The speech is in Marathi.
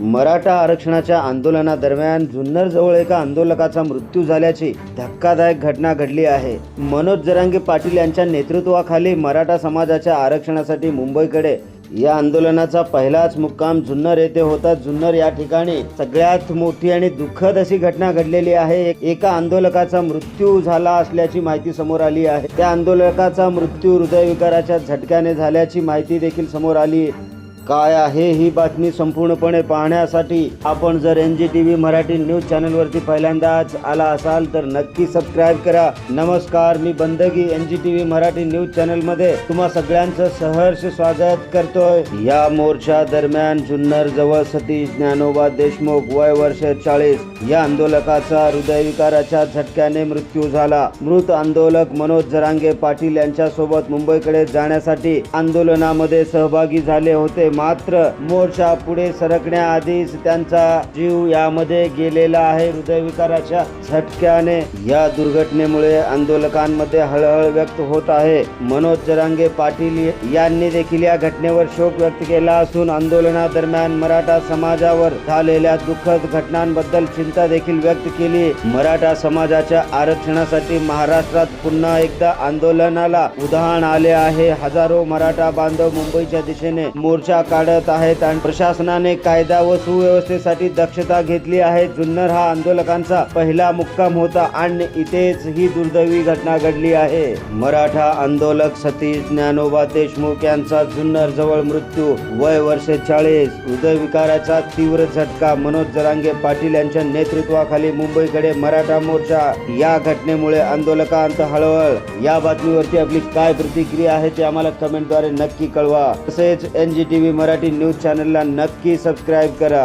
मराठा आरक्षणाच्या आंदोलनादरम्यान जुन्नरजवळ एका आंदोलकाचा मृत्यू झाल्याची धक्कादायक घटना घडली आहे. मनोज जरांगे पाटील यांच्या नेतृत्वाखाली मराठा समाजाच्या आरक्षणासाठी मुंबईकडे या आंदोलनाचा पहिलाच मुक्काम जुन्नर येथे होता. जुन्नर या ठिकाणी सगळ्यात मोठी आणि दुःखद अशी घटना घडलेली आहे. एक- एका आंदोलकाचा मृत्यू झाला असल्याची माहिती समोर आली आहे. त्या आंदोलकाचा मृत्यू हृदयविकाराच्या झटक्याने झाल्याची माहिती देखील समोर आली काय आहे ही बातमी संपूर्णपणे पाहण्यासाठी आपण जर N G TV Marathi news चॅनलवरती पहिल्यांदाच आला असाल तर नक्की सबस्क्राईब करा. नमस्कार मी बंदगी N G TV Marathi news चॅनलमध्ये तुम्हा सगळ्यांचं सहर्ष स्वागत करतोय. या मोर्चा दरम्यान जुन्नर जवळ सतीश ज्ञानोबा देशमुख वय वर्ष चाळीस. या आंदोलकाचा हृदयविकाराच्या झटक्याने मृत्यू झाला. मृत आंदोलक मनोज जरांगे पाटील यांच्यासोबत मुंबईकडे जाण्यासाठी आंदोलनामध्ये सहभागी झाले होते. मात्र मोर्चा पुढे सरकण्याआधीच त्यांचा जीव यामध्ये गेलेला आहे. हृदयविकाराच्या झटक्याने या दुर्घटनेमुळे आंदोलकांमध्ये हळहळ व्यक्त होत आहे. मनोज जरांगे पाटील यांनी देखील या घटनेवर शोक व्यक्त केला असून आंदोलनादरम्यान मराठा समाजावर झालेल्या दुःखद घटनांबद्दल चिंता देखील व्यक्त केली. मराठा समाजाच्या आरक्षणासाठी महाराष्ट्रात पुन्हा एकदा आंदोलनाला उधाण आले आहे. हजारो मराठा बांधव मुंबईच्या दिशेने मोर्चा काढत आहेत आणि प्रशासनाने कायदा व सुव्यवस्थेसाठी दक्षता घेतली आहे. जुन्नर हा आंदोलकांचा पहिला मुक्काम होता आणि इथेच ही दुर्दैवी घटना घडली आहे. मराठा आंदोलक सतीश ज्ञानोबा देशमुख यांचा जुन्नर जवळ मृत्यू. वय वर्ष चाळीस. हृदयविकाराचा तीव्र झटका. मनोज जरांगे पाटील यांच्या नेतृत्वाखाली मुंबईकडे मराठा मोर्चा. या घटनेमुळे आंदोलकांत हळहळ. या बातमीवरती आपली काय प्रतिक्रिया आहे ते आम्हाला कमेंटद्वारे नक्की कळवा. तसेच N G TV Marathi news चॅनलला नक्की सबस्क्राईब करा.